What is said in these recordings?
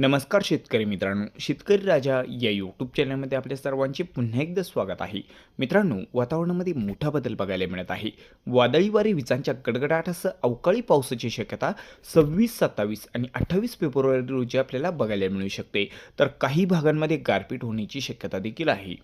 नमस्कार शेतकरी मित्रांनो शेतकरी राजा या यूट्यूब चॅनलमध्ये आपल्या सर्वांचे पुन्हा एकदा स्वागत आहे. मित्रांनो वातावरणामध्ये मोठा बदल बघायला मिळत आहे. वादळी वारे विजांच्या गडगडाटासह अवकाळी पावसाची शक्यता सव्वीस सत्तावीस आणि अठ्ठावीस फेब्रुवारी रोजी आपल्याला बघायला मिळू शकते. तर काही भागांमध्ये गारपीट होण्याची शक्यता देखील आहे.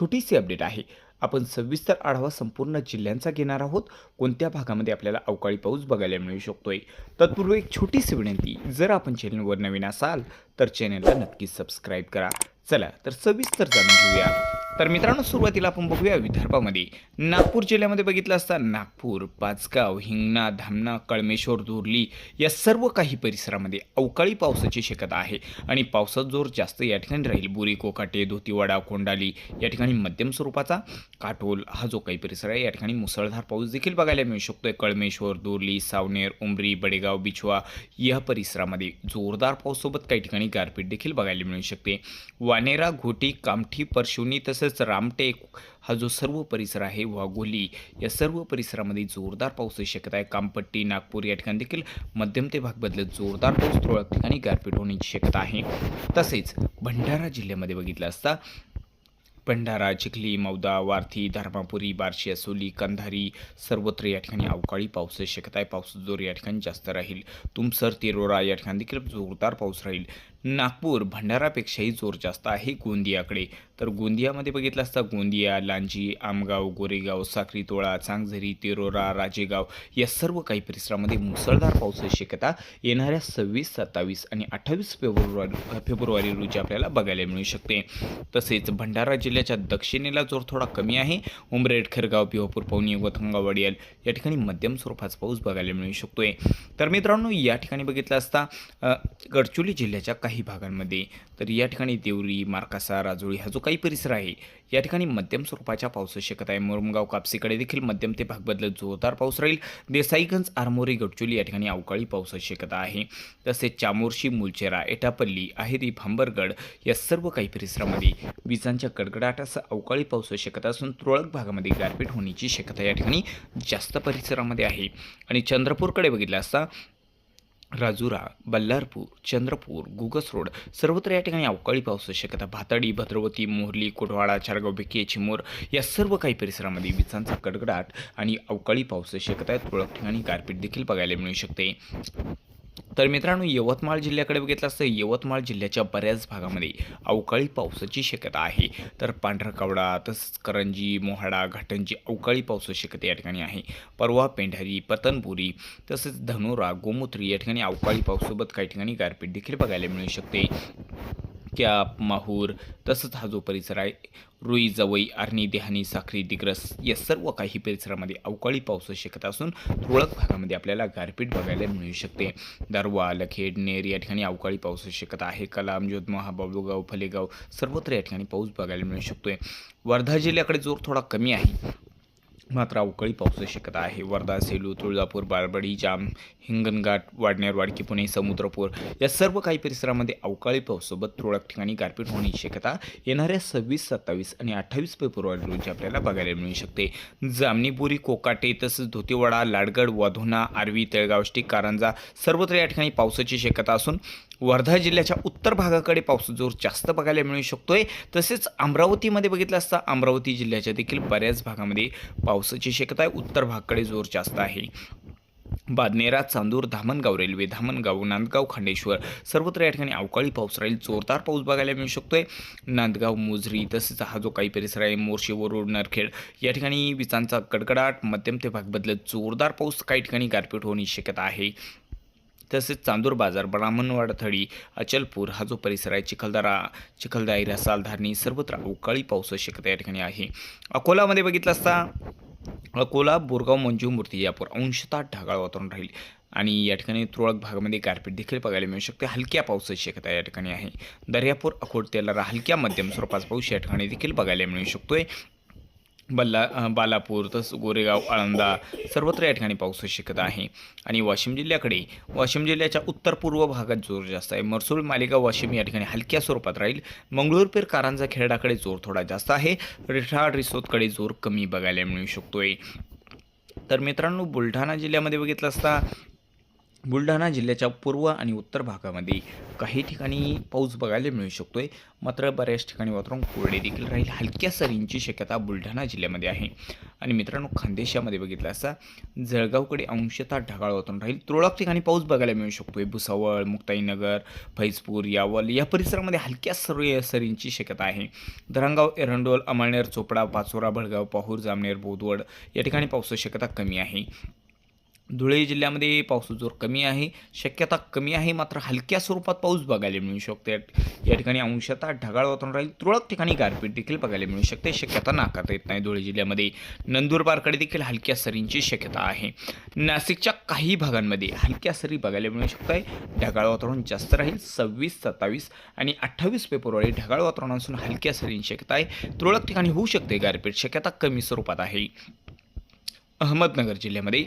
छोटीशी अपडेट आहे. आपण सविस्तर आढावा संपूर्ण जिल्ह्यांचा घेणार आहोत. कोणत्या भागामध्ये आपल्याला अवकाळी पाऊस बघायला मिळू शकतोय? तत्पूर्वी एक छोटीशी विनंती जर आपण चॅनलवर नवीन असाल तर चॅनलला नक्की सबस्क्राईब करा. चला तर सविस्तर जाणून घेऊया. तर मित्रांनो सुरुवातीला आपण बघूया विदर्भामध्ये. नागपूर जिल्ह्यामध्ये बघितलं असता नागपूर पाचगाव हिंगणा धामणा कळमेश्वर दुर्ली या सर्व काही परिसरामध्ये अवकाळी पावसाची शक्यता आहे. आणि पावसाचा जोर जास्त या ठिकाणी राहील. बुरी कोकाटे धोतीवाडा कोंडाली या ठिकाणी मध्यम स्वरूपाचा. काटोल हा जो काही परिसर आहे या ठिकाणी मुसळधार पाऊस देखील बघायला मिळू शकतोय. कळमेश्वर दुर्ली सावनेर उमरी बडेगाव बिछवा या परिसरामध्ये जोरदार पाऊससोबत काही ठिकाणी गारपीट देखील बघायला मिळू शकते. पानेरा घोटी कामठी परशुनी तसंच रामटेक हा जो सर्व परिसर आहे वाघोली या सर्व परिसरामध्ये जोरदार पावसाची शक्यता आहे. कामपट्टी नागपूर या ठिकाणी देखील मध्यम ते भाग बदलत जोरदार पाऊस तुरळक ठिकाणी गारपीट होण्याची शक्यता आहे. तसेच भंडारा जिल्ह्यामध्ये बघितलं असता भंडारा चिखली मौदा वारथी धर्मापुरी बार्शी असोली कंधारी सर्वत्र या ठिकाणी अवकाळी पावसाची शक्यता आहे. पावसाचा जोर या ठिकाणी जास्त राहील. तुमसर तिरोरा या ठिकाणी देखील जोरदार पाऊस राहील. नागपूर भंडारापेक्षाही जोर जास्त आहे गोंदियाकडे. तर गोंदियामध्ये बघितलं असता गोंदिया लांजी आमगाव गोरेगाव साखरीतोळा चांगझरी तिरोरा राजेगाव या सर्व काही परिसरामध्ये मुसळधार पावसाची शक्यता येणाऱ्या सव्वीस सत्तावीस आणि अठ्ठावीस फेब्रुवारी फेब्रुवारी रोजी आपल्याला बघायला मिळू शकते. तसेच भंडारा जिल्ह्याच्या दक्षिणेला जोर थोडा कमी आहे. उमरेड खरगाव पिवापूर पवनी वथंगाव वडियाल या ठिकाणी मध्यम स्वरूपाचा पाऊस बघायला मिळू शकतोय. तर मित्रांनो या ठिकाणी बघितलं असता गडचोली गडचिरोली जिल्ह्याच्या काही काही भागांमध्ये. तर या ठिकाणी देवरी मार्कासा राजोळी हा जो काही परिसर आहे या ठिकाणी मध्यम स्वरूपाच्या पावसाची शक्यता आहे. मुरमगाव कापसीकडे देखील मध्यम ते भाग बदलत जोरदार पाऊस राहील. देसाईगंज आरमोरी गडचोली या ठिकाणी अवकाळी पावसाची शक्यता आहे. तसेच चामोर्शी मुलचेरा एटापल्ली आहेरी भांबरगड या सर्व काही परिसरामध्ये विजांच्या कडकडाटासह अवकाळी पावसाची शक्यता असून तुरळक भागामध्ये गारपीट होण्याची शक्यता या ठिकाणी जास्त परिसरामध्ये आहे. आणि चंद्रपूरकडे बघितलं असता राजुरा बल्लारपूर चंद्रपूर गुगस रोड सर्वत्र या ठिकाणी अवकाळी पावसाची शक्यता. भातडी भद्रवती मोहर्ली कोटवाडा चारगाव बेके चिमोर या सर्व काही परिसरामध्ये विजांचा कडकडाट आणि अवकाळी पावसाची शक्यता आहे. तुरळक ठिकाणी गारपीट देखील बघायला मिळू शकते. तर मित्रांनो यवतमाळ जिल्ह्याकडे बघितलं असतं यवतमाळ जिल्ह्याच्या बऱ्याच भागामध्ये अवकाळी पावसाची शक्यता आहे. तर पांढरकवडा तसंच करंजी मोहाडा घाटंजी अवकाळी पावसाची शक्यता या ठिकाणी आहे. परवा पेंढारी पतनपुरी तसेच धनोरा गोमूत्री या ठिकाणी अवकाळी पावसासोबत काही ठिकाणी गारपीट देखील बघायला मिळू शकते. कॅप माहूर तसंच हा जो परिसर आहे रुई जवई आर्णी देहानी साखरी दिग्रस या सर्व काही परिसरामध्ये अवकाळी पावसाची शक्यता असून तुरळक भागामध्ये आपल्याला गारपीट बघायला मिळू शकते. दरवा लखेड नेर या ठिकाणी अवकाळी पावसाची शक्यता आहे. कलाम जोधमहा बाबुगाव फलेगाव सर्वत्र या ठिकाणी पाऊस बघायला मिळू शकतोय. वर्धा जिल्ह्याकडे जोर थोडा कमी आहे. मात्र अवकाळी पावसाची शक्यता आहे. वर्धा सेलू तुळजापूर बारबडी जाम हिंगणघाट वाडनेर वाडकी पुणे समुद्रपूर या सर्व काही परिसरामध्ये अवकाळी पावसासोबत तुरळक ठिकाणी गारपीट होण्याची शक्यता येणाऱ्या सव्वीस सत्तावीस आणि अठ्ठावीस फेब्रुवारी रोजी आपल्याला बघायला मिळू शकते. जामनीपुरी कोकाटे तसंच धोतीवाडा लाडगड वाधोना आर्वी तेळगावष्टी कारंजा सर्वत्र या ठिकाणी पावसाची शक्यता असून वर्धा जिल्ह्याच्या उत्तर भागाकडे पाऊस जोर जास्त बघायला मिळू शकतो आहे तसेच अमरावतीमध्ये बघितलं असता अमरावती जिल्ह्याच्या देखील बऱ्याच भागामध्ये पावसाची शक्यता आहे. उत्तर भागाकडे जोर जास्त आहे. बादनेरा चांदूर धामणगाव रेल्वे धामणगाव नांदगाव खांडेश्वर सर्वत्र या ठिकाणी अवकाळी पाऊस राहील. जोरदार पाऊस बघायला मिळू शकतो आहे नांदगाव मोजरी तसेच हा जो काही परिसर आहे मोर्शी वरुड नरखेड या ठिकाणी विजांचा कडकडाट मध्यम ते भाग बदलत जोरदार पाऊस काही ठिकाणी गारपीट होण्याची शक्यता आहे. तसेच चांदूर बाजार ब्राह्मणवाड थळी अचलपूर हा जो परिसर आहे चिखलदरा चिखलदाई रसाल धारणी सर्वत्र अवकाळी पावसाची शक्यता या ठिकाणी आहे. अकोलामध्ये बघितलं असता अकोला बोरगाव मंजू मूर्तिजापूर अंशतः ढगाळ वातावरण राहील आणि या ठिकाणी तुरळक भागामध्ये गारपीट देखील बघायला मिळू शकते. हलक्या पावसाची शक्यता या ठिकाणी आहे. दर्यापूर अकोट तेलारा हलक्या मध्यम स्वरूपाचा पाऊस या ठिकाणी देखील बघायला मिळू शकतोय. बल्ला बालापूर तसंच गोरेगाव आळंदा सर्वत्र या ठिकाणी पावसाची शक्यता आहे. आणि वाशिम जिल्ह्याकडे वाशिम जिल्ह्याच्या उत्तर पूर्व भागात जोर जास्त आहे. मरसूळ मालेगाव वाशिम या ठिकाणी हलक्या स्वरूपात राहील. मंगळूरपेर कारांजा खेरडाकडे जोर थोडा जास्त आहे. रिठाड रिसोदकडे जोर कमी बघायला मिळू शकतोय. तर मित्रांनो बुलढाणा जिल्ह्यामध्ये बघितलं असता बुलढाणा जिल्ह्याच्या पूर्व आणि उत्तर भागामध्ये काही ठिकाणी पाऊस बघायला मिळू शकतोय. मात्र बऱ्याच ठिकाणी वातावरण कोरडे देखील राहील. हलक्या सरींची शक्यता बुलढाणा जिल्ह्यामध्ये आहे. आणि मित्रांनो खानदेशामध्ये बघितलं असता जळगावकडे अंशतः ढगाळ वातावरण राहील. तुरळक ठिकाणी पाऊस बघायला मिळू शकतोय. भुसावळ मुक्ताईनगर फैजपूर यावल या परिसरामध्ये हलक्या सर सरींची शक्यता आहे. धरणगाव एरंडोल अमळनेर चोपडा पाचोरा भडगाव पाहूर जामनेर बोदवड या ठिकाणी पावसाची शक्यता कमी आहे. धुळे जिल्ह्यामध्ये पाऊस जोर कमी आहे. शक्यता कमी आहे मात्र हलक्या स्वरूपात पाऊस बघायला मिळू शकते. या ठिकाणी अंशतः ढगाळ वातावरण राहील. तुरळक ठिकाणी गारपीट देखील बघायला मिळू शकते. शक्यता नाकारता येत नाही. धुळे जिल्ह्यामध्ये नंदुरबारकडे देखील हलक्या सरींची शक्यता आहे. नाशिकच्या काही भागांमध्ये हलक्या सरी बघायला मिळू शकत आहे ढगाळ वातावरण जास्त राहील. सव्वीस सत्तावीस आणि अठ्ठावीस फेब्रुवारी ढगाळ वातावरण असून हलक्या सरींची शक्यता आहे. तुरळक ठिकाणी होऊ शकते गारपीट. शक्यता कमी स्वरूपात आहे. अहमदनगर जिल्ह्यामध्ये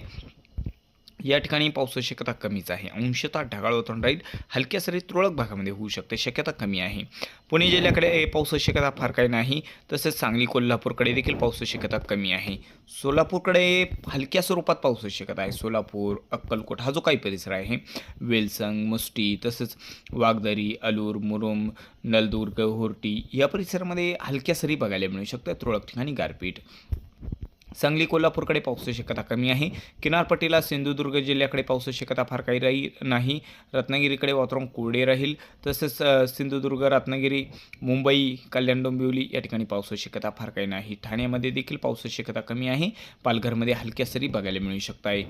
या ठिकाणी पावसाची शक्यता कमीच आहे. अंशतः ढगाळ वातावरण राहील. हलक्या सरी तुरळक भागामध्ये होऊ शकते. शक्यता कमी आहे. पुणे जिल्ह्याकडे पावसाची शक्यता फार काही नाही. तसेच सांगली कोल्हापूरकडे देखील पावसाची शक्यता कमी आहे. सोलापूरकडे हलक्या स्वरूपात पावसाची शक्यता आहे. सोलापूर अक्कलकोट हा जो काही परिसर आहे वेलसंग मुष्टी तसेच वाघदरी अलूर मुरुम नलदुर्ग होर्टी या परिसरामध्ये हलक्या सरी बघायला मिळू शकतात. तुरळक ठिकाणी गारपीट. सांगली कोल्हापूरकडे पावसाची शक्यता कमी आहे. किनारपट्टीला सिंधुदुर्ग जिल्ह्याकडे पावसाची शक्यता फार काही राही नाही. रत्नागिरीकडे वातावरण कोरडे राहील. तसेच सिंधुदुर्ग रत्नागिरी मुंबई कल्याण डोंबिवली या ठिकाणी पावसाची शक्यता फार काही नाही. ठाण्यामध्ये देखील पावसाची शक्यता कमी आहे. पालघरमध्ये हलक्या सरी बघायला मिळू शकत आहे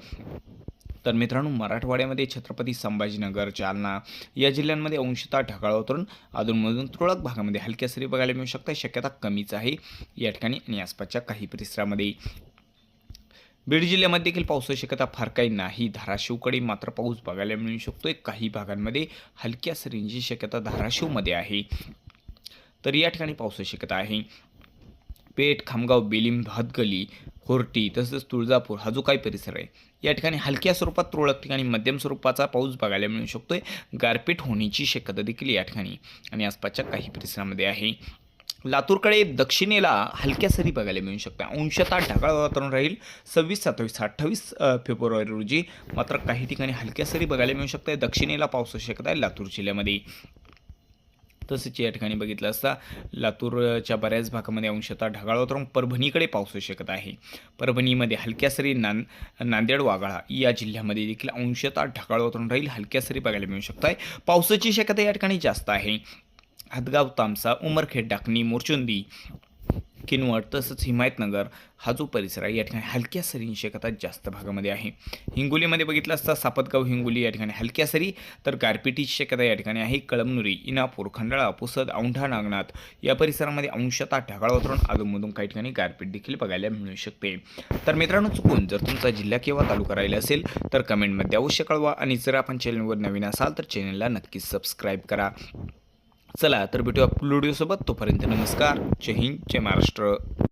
तर मित्रांनो मराठवाड्यामध्ये छत्रपती संभाजीनगर जालना या जिल्ह्यांमध्ये अंशतः ढगाळ वातावरण. अधूनमधून तुरळक भागामध्ये हलक्या सरी बघायला मिळू शकतात. शक्यता कमीच आहे या ठिकाणी आणि आसपासच्या काही परिसरामध्ये. बीड जिल्ह्यामध्ये देखील पावसाची शक्यता फार काही नाही. धाराशिवकडे मात्र पाऊस बघायला मिळू शकतोय. काही भागांमध्ये हलक्या सरींची शक्यता धाराशिवमध्ये आहे. तर या ठिकाणी पावसाची शक्यता आहे. पेठ खामगाव बेलीम भातगली होर्टी तसंच तुळजापूर हा जो काही परिसर आहे या ठिकाणी हलक्या स्वरूपात तुरळक ठिकाणी मध्यम स्वरूपाचा पाऊस बघायला मिळू शकतोय. गारपीट होण्याची शक्यता देखील या ठिकाणी आणि आसपासच्या काही परिसरामध्ये आहे. लातूरकडे दक्षिणेला हलक्या सरी बघायला मिळू शकते अंशतः ढगाळ वातावरण राहील. सव्वीस सत्तावीस अठ्ठावीस फेब्रुवारी रोजी मात्र काही ठिकाणी हलक्या सरी बघायला मिळू शकते दक्षिणेला पावसाची शक्यता आहे लातूर जिल्ह्यामध्ये. तसेच या ठिकाणी बघितलं असता लातूरच्या बऱ्याच भागामध्ये अंशतः ढगाळ वातावरण परभणीकडे पाऊस शकत आहे. परभणीमध्ये हलक्या सरी नां नांदेड वाघाळा या जिल्ह्यामध्ये देखील अंशतः ढगाळ वातावरण राहील हलक्या सरी बघायला मिळू शकत आहे पावसाची शक्यता या ठिकाणी जास्त आहे. हदगाव तामसा उमरखेड डाकणी मोरचुंदी किनवट तसंच हिमायतनगर हा जो परिसर आहे या ठिकाणी हलक्या सरींची शक्यता जास्त भागामध्ये आहे. हिंगोलीमध्ये बघितलं असता सापतगाव हिंगोली या ठिकाणी हलक्या सरी तर गारपिटीची शक्यता या ठिकाणी आहे. कळमनुरी इनापूर खंडाळा पुसद औंढा नागनाथ या परिसरामध्ये अंशतः ढगाळ वातावरण अधूनमधून काही ठिकाणी गारपीट देखील बघायला मिळू शकते. तर मित्रांनो चुकून जर तुमचा जिल्हा किंवा तालुका राहिला असेल तर कमेंटमध्ये अवश्य कळवा आणि जर आपण चॅनलवर नवीन असाल तर चॅनलला नक्कीच सबस्क्राईब करा. चला तर भेटूया व्हिडिओसोबत. तोपर्यंत नमस्कार. जय हिंद जय महाराष्ट्र.